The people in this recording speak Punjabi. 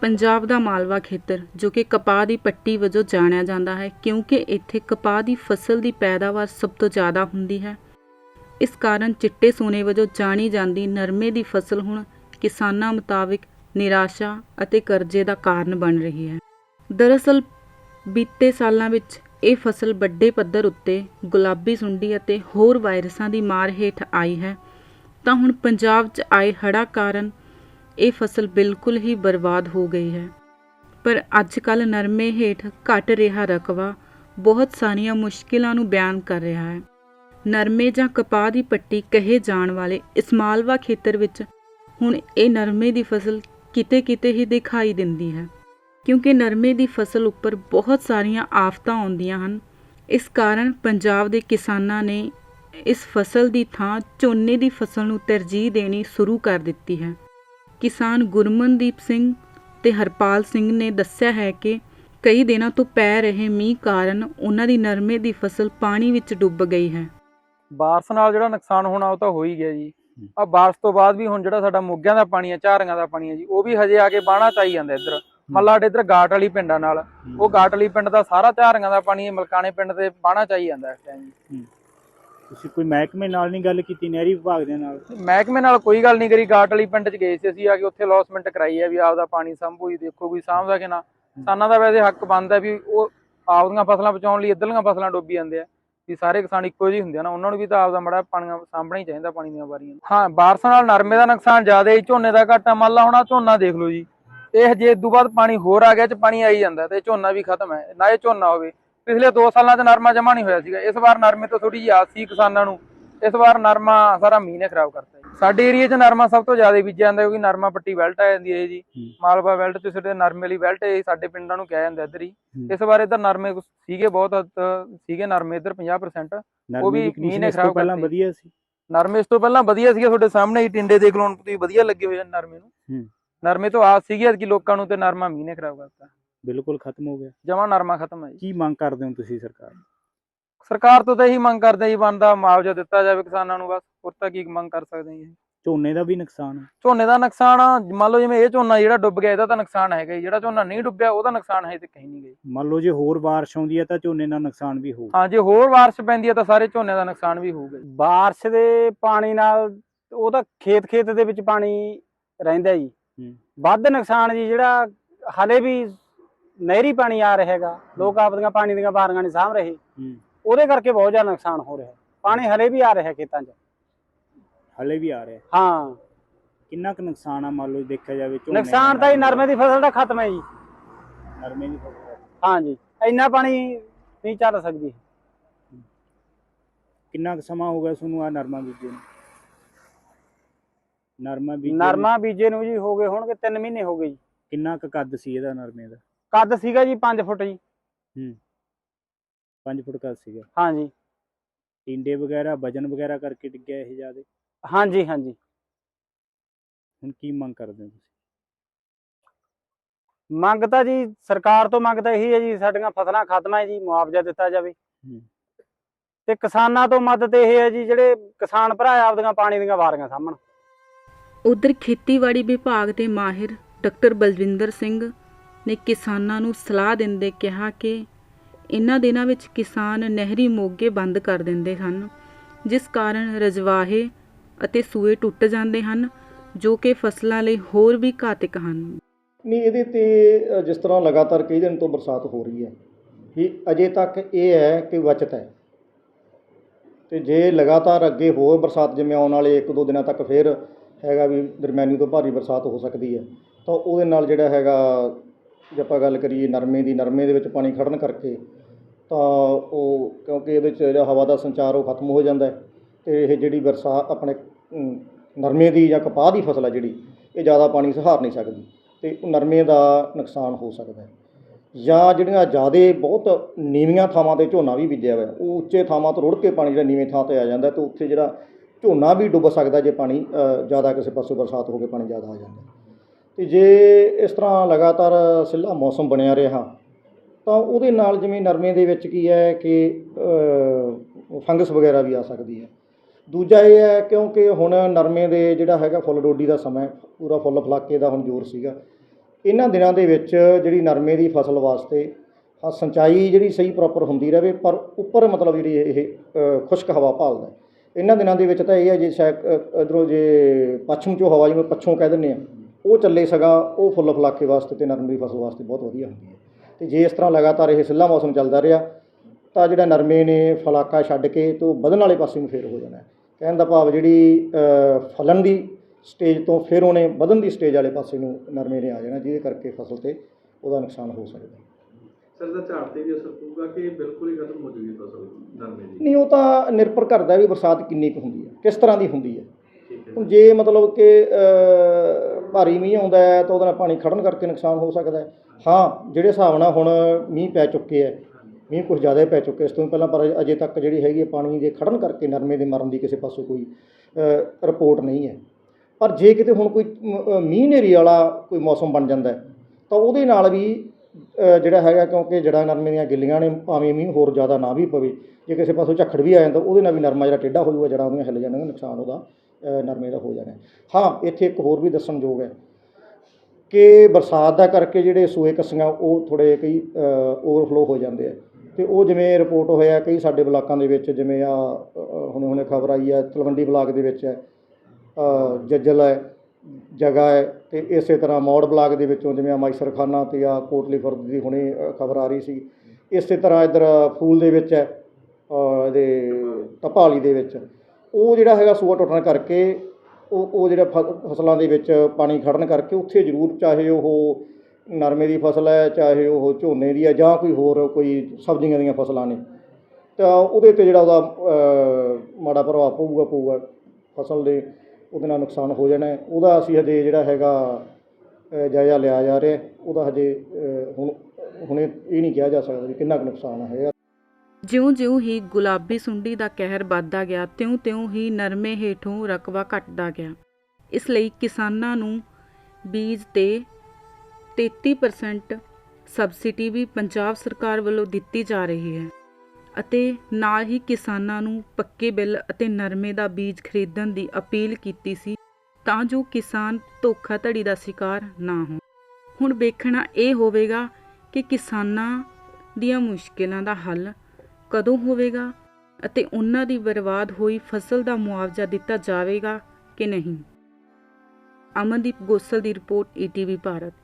ਪੰਜਾਬ ਦਾ ਮਾਲਵਾ ਖੇਤਰ, ਜੋ ਕਿ ਕਪਾਹ ਦੀ ਪੱਟੀ ਵਜੋਂ ਜਾਣਿਆ ਜਾਂਦਾ ਹੈ, ਕਿਉਂਕਿ ਇੱਥੇ ਕਪਾਹ ਦੀ ਫਸਲ ਦੀ ਪੈਦਾਵਾਰ ਸਭ ਤੋਂ ਜ਼ਿਆਦਾ ਹੁੰਦੀ ਹੈ। ਇਸ ਕਾਰਨ ਚਿੱਟੇ ਸੋਨੇ ਵਜੋਂ ਜਾਣੀ ਜਾਂਦੀ ਨਰਮੇ ਦੀ ਫਸਲ ਹੁਣ ਕਿਸਾਨਾਂ ਮੁਤਾਬਿਕ ਨਿਰਾਸ਼ਾ ਅਤੇ ਕਰਜ਼ੇ ਦਾ ਕਾਰਨ ਬਣ ਰਹੀ ਹੈ। ਦਰਅਸਲ, ਬੀਤੇ ਸਾਲਾਂ ਵਿੱਚ ਇਹ ਫਸਲ ਵੱਡੇ ਪੱਧਰ ਉੱਤੇ ਗੁਲਾਬੀ ਸੁੰਡੀ ਅਤੇ ਹੋਰ ਵਾਇਰਸਾਂ ਦੀ ਮਾਰ ਹੇਠ ਆਈ ਹੈ। ਤਾਂ ਹੁਣ ਪੰਜਾਬ 'ਚ ਆਏ ਹੜ੍ਹਾਂ ਕਾਰਨ ਇਹ ਫਸਲ ਬਿਲਕੁਲ ਹੀ ਬਰਬਾਦ ਹੋ ਗਈ ਹੈ। ਪਰ ਅੱਜ ਕੱਲ ਨਰਮੇ ਹੇਠ ਘਟ ਰਿਹਾ ਰਕਬਾ ਬਹੁਤ ਸਾਰੀਆਂ ਮੁਸ਼ਕਿਲਾਂ ਨੂੰ ਬਿਆਨ ਕਰ ਰਿਹਾ ਹੈ। ਨਰਮੇ ਜਾਂ ਕਪਾਹ ਦੀ ਪੱਟੀ ਕਹੇ ਜਾਣ ਵਾਲੇ ਇਸ ਮਾਲਵਾ ਖੇਤਰ ਵਿੱਚ ਹੁਣ ਇਹ ਨਰਮੇ ਦੀ ਫਸਲ ਕਿਤੇ-ਕਿਤੇ ਹੀ ਦਿਖਾਈ ਦਿੰਦੀ ਹੈ। ਕਿਉਂਕਿ ਨਰਮੇ ਦੀ ਫਸਲ ਉੱਪਰ ਬਹੁਤ ਸਾਰੀਆਂ ਆਫਤਾਂ ਆਉਂਦੀਆਂ ਹਨ। ਇਸ ਕਾਰਨ ਪੰਜਾਬ ਦੇ ਕਿਸਾਨਾਂ ਨੇ ਇਸ ਫਸਲ ਦੀ ਥਾਂ ਝੋਨੇ ਦੀ ਫਸਲ ਨੂੰ ਤਰਜੀਹ ਦੇਣੀ ਸ਼ੁਰੂ ਕਰ ਦਿੱਤੀ ਹੈ। ਕਿਸਾਨ ਗੁਰਮਨਦੀਪ ਸਿੰਘ ਤੇ ਹਰਪਾਲ ਸਿੰਘ ਨੇ ਦੱਸਿਆ ਹੈ ਕਿ ਕਈ ਦਿਨਾਂ ਤੋਂ ਪੈ ਰਹੇ ਮੀਂਹ ਕਾਰਨ ਉਹਨਾਂ ਦੀ ਨਰਮੇ ਦੀ ਫਸਲ ਪਾਣੀ ਵਿੱਚ ਡੁੱਬ ਗਈ ਹੈ। ਬਾਰਸ ਨਾਲ ਜਿਹੜਾ ਨੁਕਸਾਨ ਹੋਣਾ ਉਹ ਤਾਂ ਹੋ ਹੀ ਗਿਆ ਜੀ। ਆ ਬਾਰਸ ਤੋਂ ਬਾਅਦ ਵੀ ਹੁਣ ਜਿਹੜਾ ਸਾਡਾ ਮੋਗਿਆਂ ਦਾ ਪਾਣੀ ਹੈ ਝਾਰੀਆਂ ਦਾ ਪਾਣੀ ਹੈ ਜੀ ਉਹ ਵੀ ਹਜੇ ਆ ਕੇ ਬਾਣਾ ਚਾਈ ਜਾਂਦਾ ਇੱਧਰ। ਮੱਲਾ ਸਾਡੇ ਇੱਧਰ ਗਾਟ ਵਾਲੀ ਪਿੰਡਾਂ ਨਾਲ ਉਹ ਗਾਟ ਵਾਲੀ ਪਿੰਡ ਦਾ ਸਾਰਾ ਝਾਰੀਆਂ ਦਾ ਪਾਣੀ ਮਲਕਾਣੇ ਪਿੰਡ ਦੇ ਬਾਣਾ ਚਾਈ ਜਾਂਦਾ ਇਸ ਟਾਈਮ ਜੀ। ਤੁਸੀਂ ਕੋਈ ਮਹਿਕਮੇ ਨਾਲ ਨਹੀਂ ਗੱਲ ਕੀਤੀ ਨਹਿਰੀ ਵਿਭਾਗ ਦੇ ਨਾਲ? ਮਹਿਕਮੇ ਨਾਲ ਕੋਈ ਗੱਲ ਨਹੀਂ ਕਰੀ ਗਾਟ ਵਾਲੀ ਪਿੰਡ 'ਚ ਗਏ ਸੀ ਅਸੀਂ ਆ ਕੇ ਉੱਥੇ ਲੌਸਮੈਂਟ ਕਰਾਈ ਹੈ ਵੀ ਆਪਦਾ ਪਾਣੀ ਸੰਭੂ ਜੀ ਦੇਖੋ ਕੋਈ ਸਾਂਭਦਾ ਕਿ ਨਾ। ਕਿਸਾਨਾਂ ਦਾ ਵੈਸੇ ਹੱਕ ਬਣਦਾ ਵੀ ਉਹ ਆਪਦੀਆਂ ਫਸਲਾਂ ਬਚਾਉਣ ਲਈ ਇੱਧਰਲੀਆਂ ਫਸਲਾਂ ਡੁੱਬੀ ਜਾਂਦੇ ਆ। ਵੀ ਸਾਰੇ ਕਿਸਾਨ ਇੱਕੋ ਜਿਹੇ ਹੁੰਦੇ ਆ ਨਾ ਉਹਨਾਂ ਨੂੰ ਵੀ ਤਾਂ ਆਪਦਾ ਮੜਾ ਪਾਣੀ ਸਾਂਭਣਾ ਹੀ ਚਾਹੀਦਾ ਪਾਣੀ ਦੀਆਂ ਵਾਰੀਆਂ ਹਾਂ ਬਾਰਸਾਂ ਨਾਲ ਨਰਮੇ ਦਾ ਨੁਕਸਾਨ ਜ਼ਿਆਦਾ ਹੀ ਝੋਨੇ ਦਾ ਘਾਟਾ ਮੰਨ ਲਾ ਹੁਣ ਝੋਨਾ ਦੇਖ ਲਓ ਜੀ। ਇਹ ਜੇ ਇਦੋਂ ਬਾਅਦ ਪਾਣੀ ਹੋਰ ਆ ਗਿਆ ਚ ਪਾਣੀ ਆਈ ਜਾਂਦਾ ਤੇ ਝੋਨਾ ਵੀ ਖਤਮ ਹੈ ਨਾ ਇਹ ਝੋਨਾ ਹੋਵੇ। ਪਿਛਲੇ 2 ਸਾਲਾਂ 'ਚ ਨਰਮਾ ਜਮਾ ਨਹੀਂ ਹੋਇਆ ਸੀਗਾ। ਇਸ ਵਾਰ ਨਰਮੇ ਤੋਂ ਥੋੜੀ ਜਿਹੀ ਆਸ ਸੀ ਕਿਸਾਨਾਂ ਨੂੰ। ਇਸ ਵਾਰ ਨਰਮਾ ਸਾਰਾ ਮੀਂਹ ਨੇ ਖਰਾਬ ਕਰਤਾ ਸਾਡੇ ਏਰੀਆ 'ਚ ਨਰਮਾ ਸਭ ਤੋਂ ਜ਼ਿਆਦਾ ਬੀਜਿਆ ਜਾਂਦਾ ਕਿਉਂਕਿ ਨਰਮਾ ਪੱਟੀ ਬੈਲਟ ਆ ਜਾਂਦੀ ਹੈ ਜੀ। ਮਾਲਵਾ ਬੈਲਟ ਤੇ ਸਾਡੇ ਨਰਮੇ ਲਈ ਬੈਲਟ ਹੈ ਸਾਡੇ ਪਿੰਡਾਂ ਨੂੰ ਕਿਹਾ ਜਾਂਦਾ ਇੱਧਰ ਹੀ। ਇਸ ਵਾਰ ਇੱਧਰ ਨਰਮੇ ਸੀਗੇ ਬਹੁਤ ਸੀਗੇ ਨਰਮੇ ਇੱਧਰ 50% ਨਰਮੇ ਵੀ ਦੀ ਮੀਂਹ ਕੰਡੀਸ਼ਨ ਨੇ ਇਸ ਤੋਂ ਖਰਾਬ ਪਹਿਲਾਂ। ਵਧੀਆ ਸੀ। ਨਰਮੇ ਇਸ ਤੋਂ ਪਹਿਲਾਂ ਵਧੀਆ ਸੀਗੇ ਤੁਹਾਡੇ ਸਾਹਮਣੇ ਹੀ ਟਿੰਡੇ ਦੇਖ ਲਓ ਹੁਣ ਤੁਸੀਂ ਵਧੀਆ ਲੱਗੇ ਹੋਏ ਨਰਮੇ ਨੂੰ। ਨਰਮੇ ਤੋਂ ਆਸ ਸੀਗੀ ਕਿ ਲੋਕਾਂ ਨੂੰ ਤੇ ਨਰਮਾ ਮੀਂਹ ਨੇ ਖਰਾਬ ਕਰਤਾ। ਬਿਲਕੁਲ ਖਤਮ ਹੋ ਗਿਆ। ਜਮਾ ਨਰਮਾ ਖਤਮ ਹੈ ਜੀ। ਕੀ ਮੰਗ ਕਰਦੇ ਹੋ ਤੁਸੀਂ ਸਰਕਾਰ? ਸਰਕਾਰ ਤੋਂ ਤਾਂ ਇਹੀ ਮੰਗ ਕਰਦੇ ਆ ਜੀ ਬਣਦਾ ਮੁਆਵਜ਼ਾ ਦਿੱਤਾ ਜਾਵੇ ਕਿਸਾਨਾਂ ਨੂੰ ਬਸ ਹੋਰ ਤਾਂ ਕੀ ਮੰਗ ਕਰ ਸਕਦੇ ਜੀ। ਝੋਨੇ ਦਾ ਵੀ ਨੁਕਸਾਨ ਹੈ। ਝੋਨੇ ਦਾ ਨੁਕਸਾਨ ਆ, ਮੰਨ ਲਓ ਜਿਵੇਂ ਇਹ ਝੋਨਾ ਜਿਹੜਾ ਡੁੱਬ ਗਿਆ ਇਹਦਾ ਤਾਂ ਨੁਕਸਾਨ ਹੈਗਾ ਜੀ ਜਿਹੜਾ ਝੋਨਾ ਨਹੀਂ ਡੁੱਬਿਆ ਉਹਦਾ ਨੁਕਸਾਨ ਹੈ ਤੇ ਕहीं ਨਹੀਂ ਗਈ। ਮੰਨ ਲਓ ਜੇ ਹੋਰ ਬਾਰਿਸ਼ ਆਉਂਦੀ ਹੈ ਤਾਂ ਝੋਨੇ ਦਾ ਨੁਕਸਾਨ ਵੀ ਹੋਊ ਹਾਂ ਜੇ ਹੋਰ ਬਾਰਿਸ਼ ਪੈਂਦੀ ਹੈ ਤਾਂ ਸਾਰੇ ਝੋਨੇ ਦਾ ਨੁਕਸਾਨ ਵੀ ਹੋਊਗਾ ਜੀ। ਬਾਰਿਸ਼ ਦੇ ਪਾਣੀ ਨਾਲ ਉਹ ਤਾਂ ਖੇਤ ਖੇਤ ਦੇ ਵਿੱਚ ਪਾਣੀ ਰਹਿੰਦਾ ਜੀ। ਹੂੰ। ਵੱਧ ਨੁਕਸਾਨ ਜੀ ਜਿਹੜਾ ਹਲੇ ਵੀ ਨਹਿਰੀ ਪਾਣੀ ਆ ਰਿਹਾ ਹੈਗਾ ਲੋਕ ਆਪਦੀਆਂ ਪਾਣੀ ਦੀਆਂ ਬਾਰੀਆਂ ਨਹੀਂ ਸਾਂਭ ਰਹੇ। ਉਹਦੇ ਕਰਕੇ ਬਹੁਤ ਜ਼ਿਆਦਾ ਨੁਕਸਾਨ ਹੋ ਰਿਹਾ। ਪਾਣੀ ਹਲੇ ਵੀ ਆ ਰਿਹਾ ਖੇਤਾਂ 'ਚ। ਹਲੇ ਵੀ ਆ ਰਿਹਾ। ਹਾਂ। ਕਿੰਨਾ ਕੁ ਨੁਕਸਾਨ ਆ ਮੰਨ ਲਓ ਦੇਖਿਆ ਜਾਵੇ ਝੋਨੇ ਨੁਕਸਾਨ ਤਾਂ ਜੀ ਨਰਮੇ ਦੀ ਫਸਲ ਦਾ ਖਤਮ ਹੈ ਜੀ। ਨਰਮੇ ਦੀ ਫਸਲ। ਹਾਂ ਜੀ। ਇੰਨਾ ਪਾਣੀ ਨਹੀਂ ਚੱਲ ਸਕਦੀ। ਕਿੰਨਾ ਕੁ ਸਮਾਂ ਹੋ ਗਿਆ ਤੁਹਾਨੂੰ ਆ ਨਰਮਾ ਬੀਜੇ ਨੂੰ? ਨਰਮਾ ਬੀਜੇ ਨਰਮਾ ਬੀਜੇ ਨੂੰ ਜੀ ਹੋ ਗਏ ਹੋਣਗੇ 3 ਮਹੀਨੇ ਹੋ ਗਏ ਜੀ। ਕਿੰਨਾ ਕੁ ਕੱਦ ਸੀ ਇਹਦਾ ਨਰਮੇ ਦਾ? ਕੱਦ ਸੀਗਾ ਜੀ 5 ਫੁੱਟ ਜੀ। 5 ਫੁੱਟ ਕੱਦ ਸੀਗਾ। ਹਾਂ ਜੀ ਟਿੰਡੇ ਵਗੈਰਾ ਵਜਨ ਵਗੈਰਾ ਕਰਕੇ ਡਿੱਗਿਆ ਇਹ ਜਿਆਦੇ? ਹਾਂ ਜੀ ਹਾਂ ਜੀ ਹੁਣ ਕੀ ਮੰਗ ਕਰਦੇ ਹੋ ਤੁਸੀਂ? ਮੰਗ ਤਾਂ ਜੀ ਸਰਕਾਰ ਤੋਂ ਮੰਗ ਤਾਂ ਇਹੀ ਹੈ ਜੀ ਸਾਡੀਆਂ ਫਸਲਾਂ ਖਤਮ ਹੈ ਜੀ ਮੁਆਵਜ਼ਾ ਦਿੱਤਾ ਜਾਵੇ। ਹੂੰ। ਤੇ ਕਿਸਾਨਾਂ ਤੋਂ ਮਦਦ ਇਹ ਹੈ ਜੀ ਜਿਹੜੇ ਕਿਸਾਨ ਭਰਾ ਆਪਦੀਆਂ ਪਾਣੀ ਦੀਆਂ ਵਾਰੀਆਂ ਸਾਹਮਣ ਉਧਰ ਖੇਤੀਬਾੜੀ ਵਿਭਾਗ ਦੇ ਮਾਹਿਰ ਡਾਕਟਰ ਬਲਵਿੰਦਰ ਸਿੰਘ ਨੇ ਕਿਸਾਨਾਂ ਨੂੰ ਸਲਾਹ ਦਿੰਦੇ ਕਿਹਾ ਕਿ ਇਨ੍ਹਾਂ ਦਿਨਾਂ ਵਿੱਚ ਕਿਸਾਨ ਨਹਿਰੀ ਮੋਗੇ ਬੰਦ ਕਰ ਦਿੰਦੇ ਹਨ, ਜਿਸ ਕਾਰਨ ਰਜਵਾਹੇ ਅਤੇ ਸੂਏ ਟੁੱਟ ਜਾਂਦੇ ਹਨ, ਜੋ ਕਿ ਫਸਲਾਂ ਲਈ ਹੋਰ ਵੀ ਘਾਤਕ ਹਨ। ਨਹੀਂ, ਇਹਦੇ ਤੇ ਜਿਸ ਤਰ੍ਹਾਂ ਲਗਾਤਾਰ ਕਈ ਦਿਨ ਤੋਂ ਬਰਸਾਤ ਹੋ ਰਹੀ ਹੈ ਕਿ ਅਜੇ ਤੱਕ ਇਹ ਹੈ ਕਿ ਬਚਤ ਹੈ। ਤੇ ਜੇ ਲਗਾਤਾਰ ਅੱਗੇ ਹੋਰ ਬਰਸਾਤ ਜਿਵੇਂ ਆਉਣ ਵਾਲੇ ਇੱਕ ਦੋ ਦਿਨਾਂ ਤੱਕ ਫਿਰ ਹੈਗਾ ਵੀ ਦਰਮਿਆਨੀ ਤੋਂ ਭਾਰੀ ਬਰਸਾਤ ਹੋ ਸਕਦੀ ਹੈ, ਤਾਂ ਉਹਦੇ ਨਾਲ ਜਿਹੜਾ ਹੈਗਾ ਜੇ ਆਪਾਂ ਗੱਲ ਕਰੀਏ ਨਰਮੇ ਦੀ, ਨਰਮੇ ਦੇ ਵਿੱਚ ਪਾਣੀ ਖੜ੍ਹਨ ਕਰਕੇ, ਤਾਂ ਉਹ ਕਿਉਂਕਿ ਇਹਦੇ 'ਚ ਜਿਹੜਾ ਹਵਾ ਦਾ ਸੰਚਾਰ ਉਹ ਖਤਮ ਹੋ ਜਾਂਦਾ ਅਤੇ ਇਹ ਜਿਹੜੀ ਬਰਸਾ, ਆਪਣੇ ਨਰਮੇ ਦੀ ਜਾਂ ਕਪਾਹ ਦੀ ਫਸਲ ਹੈ ਜਿਹੜੀ, ਇਹ ਜ਼ਿਆਦਾ ਪਾਣੀ ਸਹਾਰ ਨਹੀਂ ਸਕਦੀ ਅਤੇ ਨਰਮੇ ਦਾ ਨੁਕਸਾਨ ਹੋ ਸਕਦਾ ਜਾਂ ਜਿਹੜੀਆਂ ਜ਼ਿਆਦਾ ਬਹੁਤ ਨੀਵੀਆਂ ਥਾਵਾਂ ਤੇ ਝੋਨਾ ਵੀ ਬੀਜਿਆ ਹੋਇਆ, ਉਹ ਉੱਚੇ ਥਾਵਾਂ ਤੋਂ ਰੁੜ ਕੇ ਪਾਣੀ ਜਿਹੜਾ ਨੀਵੇਂ ਥਾਂ ਤੇ ਆ ਜਾਂਦਾ ਤੇ ਉੱਥੇ ਜਿਹੜਾ ਝੋਨਾ ਵੀ ਡੁੱਬ ਸਕਦਾ ਜੇ ਪਾਣੀ ਜ਼ਿਆਦਾ ਕਿਸੇ ਪਾਸੋਂ ਬਰਸਾਤ ਹੋ ਕੇ ਪਾਣੀ ਜ਼ਿਆਦਾ ਆ ਜਾਂਦਾ। ਤੇ ਜੇ ਇਸ ਤਰ੍ਹਾਂ ਲਗਾਤਾਰ ਸਿੱਲਾ ਮੌਸਮ ਬਣਿਆ ਰਿਹਾ, ਤਾਂ ਉਹਦੇ ਨਾਲ ਜਿਵੇਂ ਨਰਮੇ ਦੇ ਵਿੱਚ ਕੀ ਹੈ ਕਿ ਫੰਗਸ ਵਗੈਰਾ ਵੀ ਆ ਸਕਦੀ ਹੈ। ਦੂਜਾ ਇਹ ਹੈ ਕਿਉਂਕਿ ਹੁਣ ਨਰਮੇ ਦੇ ਜਿਹੜਾ ਹੈਗਾ ਫੁੱਲ ਡੋਡੀ ਦਾ ਸਮਾਂ ਪੂਰਾ ਫੁੱਲ ਫਲਾਕੇ ਦਾ ਹੁਣ ਜ਼ੋਰ ਸੀਗਾ। ਇਹਨਾਂ ਦਿਨਾਂ ਦੇ ਵਿੱਚ ਜਿਹੜੀ ਨਰਮੇ ਦੀ ਫਸਲ ਵਾਸਤੇ ਹਾਂ, ਸਿੰਚਾਈ ਜਿਹੜੀ ਸਹੀ ਪ੍ਰੋਪਰ ਹੁੰਦੀ ਰਹੇ, ਪਰ ਉੱਪਰ ਮਤਲਬ ਜਿਹੜੀ ਇਹ ਖੁਸ਼ਕ ਹਵਾ ਭਾਲਦਾ ਇਹਨਾਂ ਦਿਨਾਂ ਦੇ ਵਿੱਚ ਤਾਂ ਇਹ ਹੈ ਜੇ ਸ਼ਾਇਦ ਇਧਰੋਂ ਜੇ ਪੱਛਮ ਚੋਂ ਹਵਾ ਜਿਵੇਂ ਪੱਛੋਂ ਕਹਿ ਦਿੰਦੇ ਆ ਉਹ ਚੱਲੇ ਸਗਾ ਉਹ ਫੁੱਲ ਫਲਾਕੇ ਵਾਸਤੇ ਤੇ ਨਰਮੇ ਦੀ ਫਸਲ ਵਾਸਤੇ ਬਹੁਤ ਵਧੀਆ ਹੁੰਦੀ ਹੈ। ਤੇ ਜੇ ਇਸ ਤਰ੍ਹਾਂ ਲਗਾਤਾਰ ਇਹ ਸਿੱਲਾ ਮੌਸਮ ਚੱਲਦਾ ਰਿਹਾ ਤਾਂ ਜਿਹੜਾ ਨਰਮੇ ਨੇ ਫਲਾਕਾ ਛੱਡ ਕੇ ਤੋਂ ਵਧਣ ਵਾਲੇ ਪਾਸੇ ਨੂੰ ਫੇਰ ਹੋ ਜਾਣਾ। ਕਹਿਣ ਦਾ ਭਾਵ ਜਿਹੜੀ ਫਲਣ ਦੀ ਸਟੇਜ ਤੋਂ ਫਿਰ ਉਹਨੇ ਵਧਣ ਦੀ ਸਟੇਜ ਵਾਲੇ ਪਾਸੇ ਨੂੰ ਨਰਮੇ ਨੇ ਆ ਜਾਣਾ ਜਿਹਦੇ ਕਰਕੇ ਫਸਲ ਤੇ ਉਹਦਾ ਨੁਕਸਾਨ ਹੋ ਸਕਦਾ ਸਰ ਦਾ ਝਾੜ ਤੇ ਵੀ ਅਸਰ ਪਊਗਾ ਕਿ ਬਿਲਕੁਲ ਹੀ ਖਤਮ ਹੋ ਜੂਗੀ ਫਸਲ ਨਰਮੇ ਦੀ? ਨਹੀਂ ਉਹ ਤਾਂ ਨਿਰਭਰ ਕਰਦਾ ਵੀ ਬਰਸਾਤ ਕਿੰਨੀ ਕੁ ਹੁੰਦੀ ਹੈ ਕਿਸ ਤਰ੍ਹਾਂ ਦੀ ਹੁੰਦੀ ਹੈ। ਹੁਣ ਜੇ ਮਤਲਬ ਕਿ ਭਾਰੀ ਮੀਂਹ ਆਉਂਦਾ ਹੈ ਤਾਂ ਉਹਦੇ ਨਾਲ ਪਾਣੀ ਖੜਨ ਕਰਕੇ ਨੁਕਸਾਨ ਹੋ ਸਕਦਾ ਹੈ। ਹਾਂ ਜਿਹੜੇ ਹਿਸਾਬ ਨਾਲ ਹੁਣ ਮੀਂਹ ਪੈ ਚੁੱਕੇ ਹੈ ਮੀਂਹ ਕੁਝ ਜ਼ਿਆਦਾ ਹੀ ਪੈ ਚੁੱਕੇ ਇਸ ਤੋਂ ਪਹਿਲਾਂ ਪਰ ਅਜੇ ਤੱਕ ਜਿਹੜੀ ਹੈਗੀ ਹੈ ਪਾਣੀ ਦੇ ਖੜਨ ਕਰਕੇ ਨਰਮੇ ਦੇ ਮਰਨ ਦੀ ਕਿਸੇ ਪਾਸੋਂ ਕੋਈ ਰਿਪੋਰਟ ਨਹੀਂ ਹੈ। ਪਰ ਜੇ ਕਿਤੇ ਹੁਣ ਕੋਈ ਮੀਂਹ ਹਨੇਰੀ ਵਾਲਾ ਕੋਈ ਮੌਸਮ ਬਣ ਜਾਂਦਾ ਤਾਂ ਉਹਦੇ ਨਾਲ ਵੀ ਜਿਹੜਾ ਹੈਗਾ ਕਿਉਂਕਿ ਜੜਾਂ ਨਰਮੇ ਦੀਆਂ ਗਿੱਲੀਆਂ ਨੇ, ਭਾਵੇਂ ਮੀਂਹ ਹੋਰ ਜ਼ਿਆਦਾ ਨਾ ਵੀ ਪਵੇ, ਜੇ ਕਿਸੇ ਪਾਸੋਂ ਝੱਖੜ ਵੀ ਆ ਜਾਂਦਾ, ਉਹਦੇ ਨਾਲ ਵੀ ਨਰਮਾ ਜਿਹੜਾ ਟੇਢਾ ਹੋ ਜਾਊਗਾ ਜੜਾਂ ਉਹਦੀਆਂ ਹਿੱਲ ਜਾਣਗੀਆਂ, ਨੁਕਸਾਨ ਉਹਦਾ ਨਰਮੇ ਦਾ ਹੋ ਜਾਣਾ ਹਾਂ। ਇੱਥੇ ਇੱਕ ਹੋਰ ਵੀ ਦੱਸਣਯੋਗ ਹੈ ਕਿ ਬਰਸਾਤ ਦਾ ਕਰਕੇ ਜਿਹੜੇ ਸੂਏ ਕੱਸੀਆਂ, ਉਹ ਥੋੜੇ ਕਈ ਓਵਰਫਲੋ ਹੋ ਜਾਂਦੇ ਆ। ਤੇ ਉਹ ਜਿਵੇਂ ਰਿਪੋਰਟ ਹੋਇਆ, ਕਈ ਸਾਡੇ ਬਲਾਕਾਂ ਦੇ ਵਿੱਚ, ਜਿਵੇਂ ਆ ਹੁਣੇ ਹੁਣੇ ਖਬਰ ਆਈ ਹੈ, ਤਲਵੰਡੀ ਬਲਾਕ ਦੇ ਵਿੱਚ ਹੈ ਜੱਜਲ ਹੈ ਜਗ੍ਹਾ ਹੈ ਤੇ ਇਸੇ ਤਰ੍ਹਾਂ ਮੌੜ ਬਲਾਕ ਦੇ ਵਿੱਚੋਂ ਜਿਵੇਂ ਮਾਈਸਰਖਾਨਾ ਮਾਈਸਰ ਖਾਨਾ ਤੇ ਆ ਕੋਟਲੀ ਫੁਰਦ ਦੀ ਹੁਣੇ ਖਬਰ ਆ ਰਹੀ ਸੀ। ਇਸੇ ਤਰ੍ਹਾਂ ਇੱਧਰ ਫੂਲ ਦੇ ਵਿੱਚ ਹੈ ਇਹਦੇ ਟਪਾਲੀ ਦੇ ਵਿੱਚ। ਉਹ ਜਿਹੜਾ ਹੈਗਾ ਸੂਆ ਟੁੱਟਣ ਕਰਕੇ, ਉਹ ਉਹ ਜਿਹੜਾ ਫ- ਫਸਲਾਂ ਦੇ ਵਿੱਚ ਪਾਣੀ ਖੜਨ ਕਰਕੇ ਉੱਥੇ ਜ਼ਰੂਰ ਚਾਹੇ ਉਹ ਨਰਮੇ ਦੀ ਫਸਲ ਹੈ, ਚਾਹੇ ਉਹ ਝੋਨੇ ਦੀ ਹੈ ਜਾਂ ਕੋਈ ਹੋਰ ਕੋਈ ਸਬਜ਼ੀਆਂ ਦੀਆਂ ਫਸਲਾਂ ਨੇ। ਤਾਂ ਉਹਦੇ ਤੇ ਜਿਹੜਾ ਉਹਦਾ ਮਾੜਾ ਪ੍ਰਭਾਵ ਪਊਗਾ ਪਊਗਾ ਫਸਲ ਦੇ। ਉਹਦੇ ਨਾਲ ਨੁਕਸਾਨ ਹੋ ਜਾਣਾ ਉਹਦਾ ਅਸੀਂ ਹਜੇ ਜਿਹੜਾ ਹੈਗਾ ਜਾਇਜ਼ਾ ਲਿਆ ਜਾ ਰਿਹਾ ਉਹਦਾ ਹਜੇ ਅ, ਹੁਣ ਹੁਣੇ ਇਹ ਨਹੀਂ ਕਿਹਾ ਜਾ ਸਕਦਾ ਵੀ ਕਿੰਨਾ ਕੁ ਨੁਕਸਾਨ ਹੈਗਾ। ਜਿਉਂ-ਜਿਉਂ ਹੀ ਗੁਲਾਬੀ ਸੁੰਡੀ ਦਾ ਕਹਿਰ ਵੱਧਦਾ ਗਿਆ ਤਿਉਂ-ਤਿਉਂ ਹੀ ਨਰਮੇ ਹੇਠੋਂ ਰਕਬਾ ਘਟਦਾ ਗਿਆ। ਇਸ ਲਈ ਕਿਸਾਨਾਂ ਨੂੰ ਬੀਜ ਤੇ 33% ਸਬਸਿਡੀ ਵੀ ਪੰਜਾਬ ਸਰਕਾਰ ਵੱਲੋਂ ਦਿੱਤੀ ਜਾ ਰਹੀ ਹੈ। ਅਤੇ ਨਾਲ ਹੀ ਕਿਸਾਨਾਂ ਨੂੰ ਪੱਕੇ ਬਿੱਲ ਅਤੇ ਨਰਮੇ ਦਾ ਬੀਜ ਖਰੀਦਣ ਦੀ ਅਪੀਲ ਕੀਤੀ ਸੀ ਤਾਂ ਜੋ ਕਿਸਾਨ ਧੋਖਾਧੜੀ ਦਾ ਸ਼ਿਕਾਰ ਨਾ ਹੋਣ। ਹੁਣ ਵੇਖਣਾ ਇਹ ਹੋਵੇਗਾ ਕਿ ਕਿਸਾਨਾਂ ਦੀਆਂ ਮੁਸ਼ਕਿਲਾਂ ਦਾ ਹੱਲ ਕਦੋਂ ਹੋਵੇਗਾ ਅਤੇ ਉਹਨਾਂ ਦੀ ਬਰਬਾਦ ਹੋਈ ਫਸਲ ਦਾ ਮੁਆਵਜ਼ਾ ਦਿੱਤਾ ਜਾਵੇਗਾ ਕਿ ਨਹੀਂ। ਅਮਨਦੀਪ ਗੋਸਲ ਦੀ ਰਿਪੋਰਟ ਈਟੀਵੀ ਭਾਰਤ।